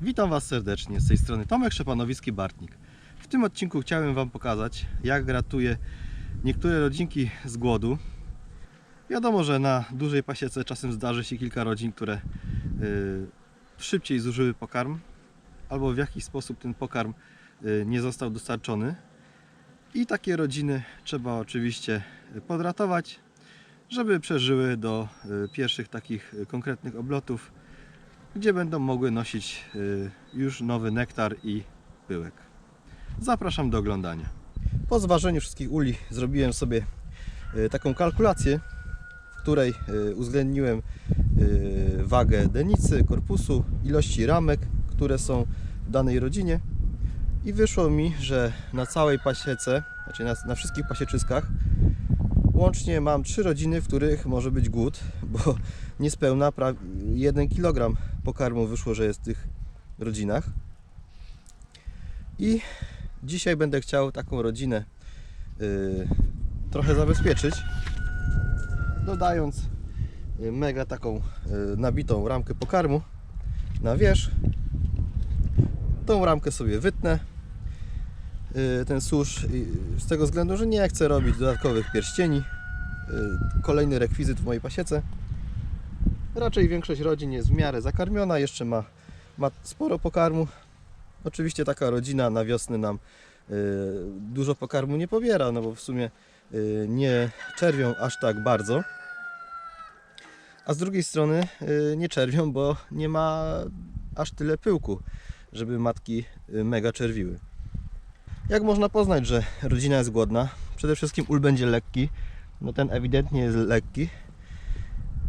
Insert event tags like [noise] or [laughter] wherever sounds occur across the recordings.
Witam Was serdecznie, z tej strony Tomek Szepanowicki-Bartnik. W tym odcinku chciałem Wam pokazać, jak ratuję niektóre rodzinki z głodu. Wiadomo, że na dużej pasiece czasem zdarzy się kilka rodzin, które y, szybciej zużyły pokarm, albo w jakiś sposób ten pokarm y, nie został dostarczony. I takie rodziny trzeba oczywiście podratować, żeby przeżyły do y, pierwszych takich konkretnych oblotów gdzie będą mogły nosić y, już nowy nektar i pyłek. Zapraszam do oglądania. Po zważeniu wszystkich uli zrobiłem sobie y, taką kalkulację, w której y, uwzględniłem wagę denicy, korpusu, ilości ramek, które są w danej rodzinie i wyszło mi, że na całej pasiece, znaczy na, na wszystkich pasieczyskach Łącznie mam trzy rodziny, w których może być głód, bo niespełna pra- 1 kg pokarmu wyszło, że jest w tych rodzinach. I dzisiaj będę chciał taką rodzinę y, trochę zabezpieczyć, dodając y, mega taką y, nabitą ramkę pokarmu na wierzch. Tą ramkę sobie wytnę ten susz z tego względu, że nie chcę robić dodatkowych pierścieni. Kolejny rekwizyt w mojej pasiece. Raczej większość rodzin jest w miarę zakarmiona, jeszcze ma, ma sporo pokarmu. Oczywiście taka rodzina na wiosnę nam y, dużo pokarmu nie pobiera, no bo w sumie y, nie czerwią aż tak bardzo. A z drugiej strony y, nie czerwią, bo nie ma aż tyle pyłku, żeby matki mega czerwiły. Jak można poznać, że rodzina jest głodna? Przede wszystkim ul będzie lekki, no ten ewidentnie jest lekki.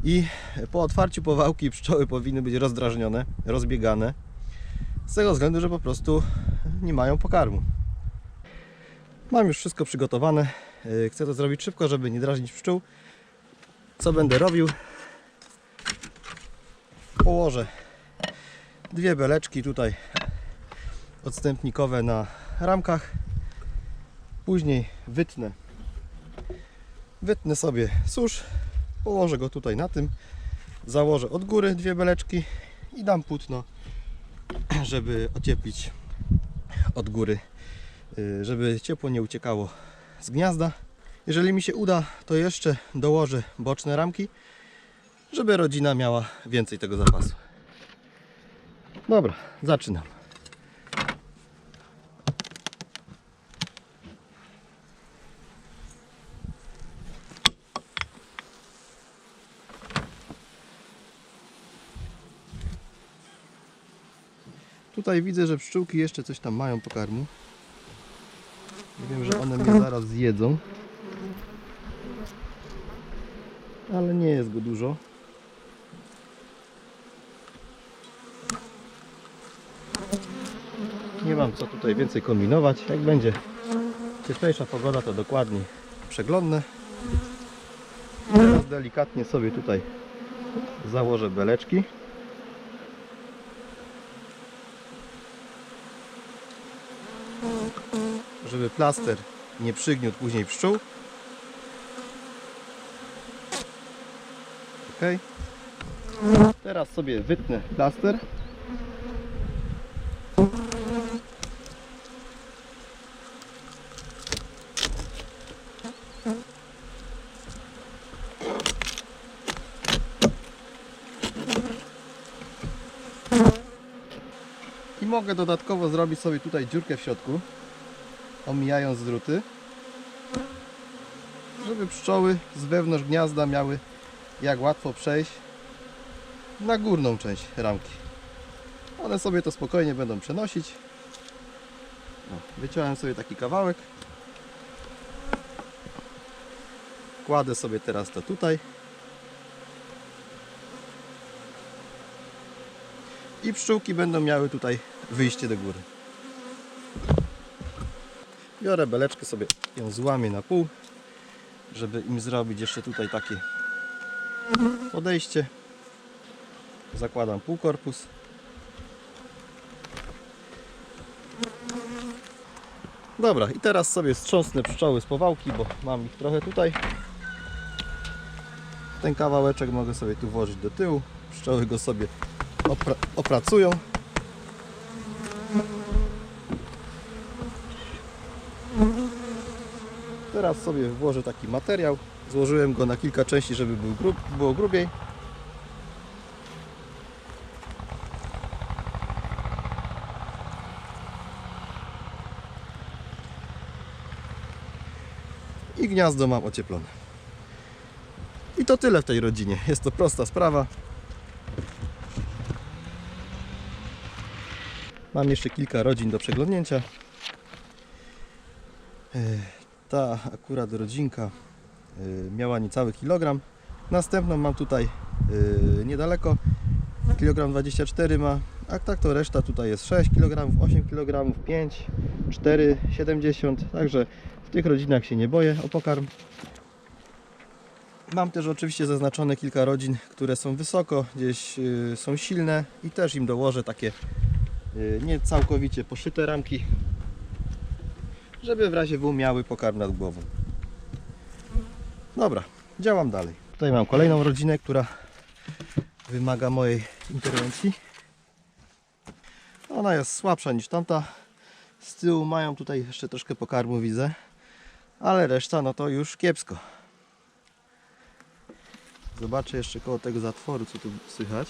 I po otwarciu powałki pszczoły powinny być rozdrażnione, rozbiegane. Z tego względu, że po prostu nie mają pokarmu. Mam już wszystko przygotowane. Yy, Chcę to zrobić szybko, żeby nie drażnić pszczół. Co będę robił? Położę dwie beleczki tutaj odstępnikowe na ramkach. Później wytnę. Wytnę sobie susz. Położę go tutaj na tym. Założę od góry dwie beleczki i dam płótno, [clears throat] żeby ocieplić od góry, y, żeby ciepło nie uciekało z gniazda. Jeżeli mi się uda, to jeszcze dołożę boczne ramki, żeby rodzina miała więcej tego zapasu. Dobra, zaczynam. Tutaj widzę, że pszczółki jeszcze coś tam mają pokarmu. Wiem, że one mnie zaraz zjedzą. Ale nie jest go dużo. Nie mam co tutaj więcej kombinować. Jak będzie cieplejsza pogoda, to dokładnie przeglądnę. Teraz delikatnie sobie tutaj założę beleczki. Żeby plaster nie przygniótł później pszczół. Ok. Teraz sobie wytnę plaster. I mogę dodatkowo zrobić sobie tutaj dziurkę w środku omijając druty, żeby pszczoły z wewnątrz gniazda miały jak łatwo przejść na górną część ramki. One sobie to spokojnie będą przenosić. O, wyciąłem sobie taki kawałek. Kładę sobie teraz to tutaj. I pszczółki będą miały tutaj wyjście do góry. Biorę beleczkę sobie, ją złamię na pół, żeby im zrobić jeszcze tutaj takie podejście. Zakładam półkorpus. Dobra, i teraz sobie strząsnę pszczoły z powałki, bo mam ich trochę tutaj. Ten kawałeczek mogę sobie tu włożyć do tyłu. Pszczoły go sobie opra opracują. Teraz sobie włożę taki materiał. Złożyłem go na kilka części, żeby był grub, było grubiej. I gniazdo mam ocieplone. I to tyle w tej rodzinie. Jest to prosta sprawa. Mam jeszcze kilka rodzin do przeglądnięcia. Ta akurat rodzinka e, miała niecały kilogram. Następną mam tutaj e, niedaleko. Kilogram 24 ma. A tak to reszta tutaj jest 6 kg, 8 kg, 5, 4, 70. Także w tych rodzinach się nie boję o pokarm. Mam też oczywiście zaznaczone kilka rodzin, które są wysoko, gdzieś y, są silne i też im dołożę takie y, nie całkowicie poszyte ramki, żeby w razie W miały pokarm nad głową. Dobra, działam dalej. Tutaj mam kolejną rodzinę, która wymaga mojej interwencji. Ona jest słabsza niż tamta. Z tyłu mają tutaj jeszcze troszkę pokarmu widzę, ale reszta no to już kiepsko. Zobaczę jeszcze koło tego zatworu, co tu słychać.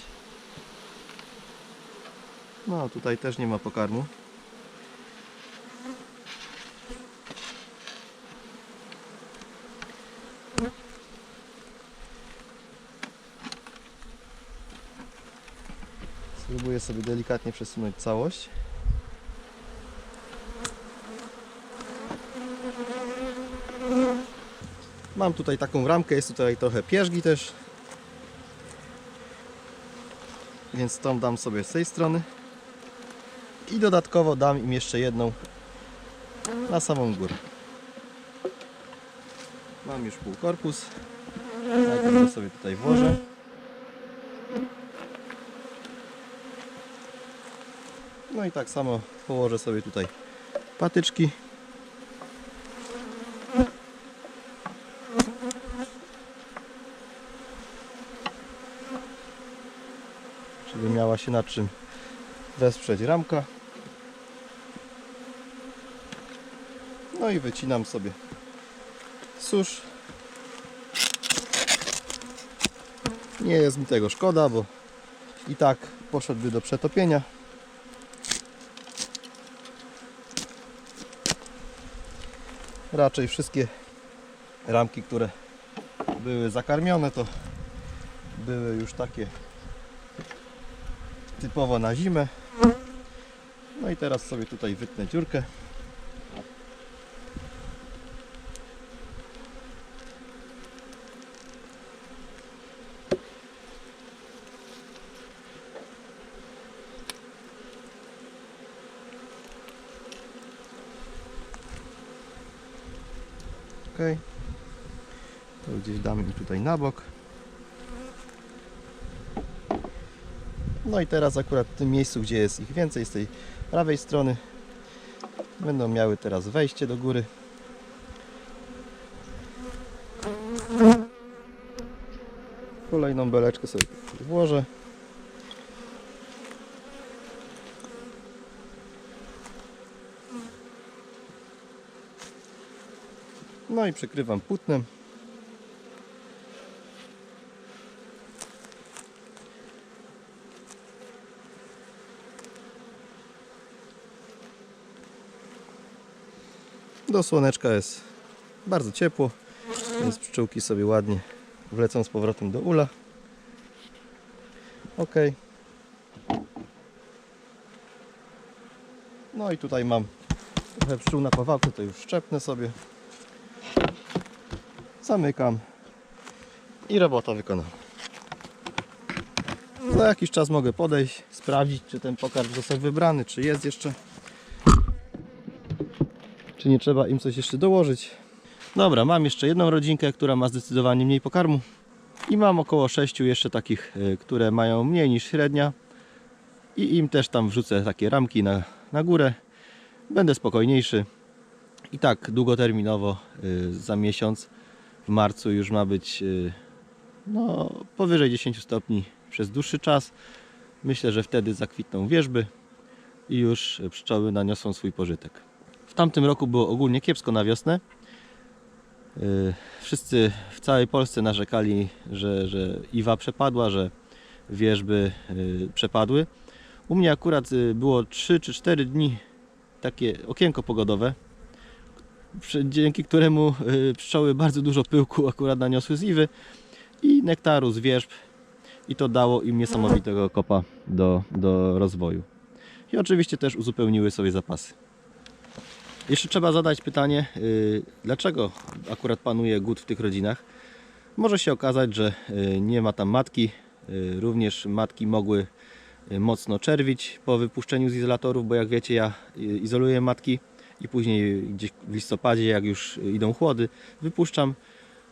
No, tutaj też nie ma pokarmu. Spróbuję sobie delikatnie przesunąć całość. Mam tutaj taką ramkę, jest tutaj trochę pierzgi też. Więc tą dam sobie z tej strony. I dodatkowo dam im jeszcze jedną na samą górę. Mam już pół korpus. Najpierw sobie tutaj włożę. No i tak samo położę sobie tutaj patyczki. żeby miała się na czym wesprzeć ramka. No i wycinam sobie susz. Nie jest mi tego szkoda, bo i tak poszedłby do przetopienia. Raczej wszystkie ramki, które były zakarmione, to były już takie typowo na zimę. No i teraz sobie tutaj wytnę dziurkę. Ok. To gdzieś damy im tutaj na bok. No i teraz akurat w tym miejscu, gdzie jest ich więcej, z tej prawej strony, będą miały teraz wejście do góry. Kolejną beleczkę sobie włożę. No i przykrywam płótnem. Do słoneczka jest bardzo ciepło, więc pszczółki sobie ładnie wlecą z powrotem do ula. Ok. No i tutaj mam trochę pszczół na powałkę, to już szczepnę sobie. Zamykam i robota wykonana. Za jakiś czas mogę podejść, sprawdzić czy ten pokarm został wybrany, czy jest jeszcze czy nie trzeba im coś jeszcze dołożyć. Dobra, mam jeszcze jedną rodzinkę, która ma zdecydowanie mniej pokarmu i mam około 6 jeszcze takich, y, które mają mniej niż średnia i im też tam wrzucę takie ramki na, na górę. Będę spokojniejszy i tak długoterminowo y, za miesiąc w marcu już ma być y, no, powyżej 10 stopni przez dłuższy czas. Myślę, że wtedy zakwitną wierzby i już pszczoły naniosą swój pożytek. W tamtym roku było ogólnie kiepsko na wiosnę. Y, Wszyscy w całej Polsce narzekali, że, że Iwa przepadła, że wierzby y, przepadły. U mnie akurat było 3 czy 4 dni takie okienko pogodowe, dzięki któremu y, pszczoły bardzo dużo pyłku akurat naniosły z Iwy i nektaru z wierzb i to dało im niesamowitego kopa do, do rozwoju. I oczywiście też uzupełniły sobie zapasy. Jeszcze trzeba zadać pytanie, y, dlaczego akurat panuje głód w tych rodzinach. Może się okazać, że y, nie ma tam matki. Również matki mogły mocno czerwić po wypuszczeniu z izolatorów, bo jak wiecie, ja izoluję matki i później gdzieś w listopadzie, jak już idą chłody, wypuszczam.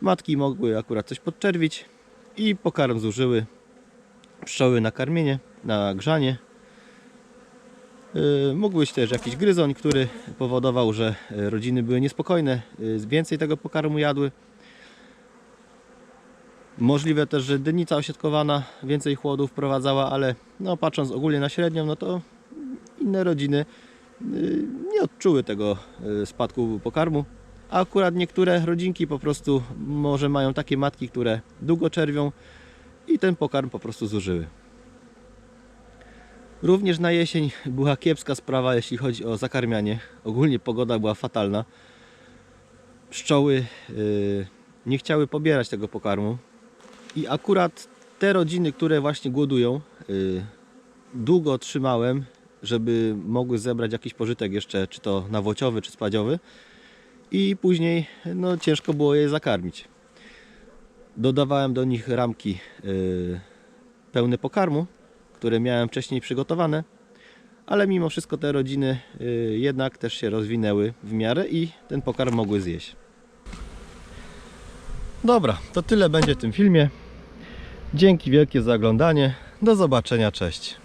Matki mogły akurat coś podczerwić i pokarm zużyły pszczoły na karmienie, na grzanie. Yy, Mógł być też jakiś gryzoń, który powodował, że e, rodziny były niespokojne, yy, więcej tego pokarmu jadły. Możliwe też, że dynica osiedkowana więcej chłodów wprowadzała, ale no, patrząc ogólnie na średnią, no to inne rodziny nie odczuły tego yy, spadku pokarmu. A akurat niektóre rodzinki po prostu może mają takie matki, które długo czerwią i ten pokarm po prostu zużyły. Również na jesień była kiepska sprawa, jeśli chodzi o zakarmianie. Ogólnie pogoda była fatalna. Pszczoły yy, nie chciały pobierać tego pokarmu. I akurat te rodziny, które właśnie głodują, yy, długo trzymałem, żeby mogły zebrać jakiś pożytek jeszcze, czy to nawociowy, czy spadziowy. I później no, ciężko było je zakarmić. Dodawałem do nich ramki yy, pełne pokarmu, które miałem wcześniej przygotowane, ale mimo wszystko te rodziny y, jednak też się rozwinęły w miarę i ten pokarm mogły zjeść. Dobra, to tyle będzie w tym filmie. Dzięki wielkie za oglądanie. Do zobaczenia, cześć.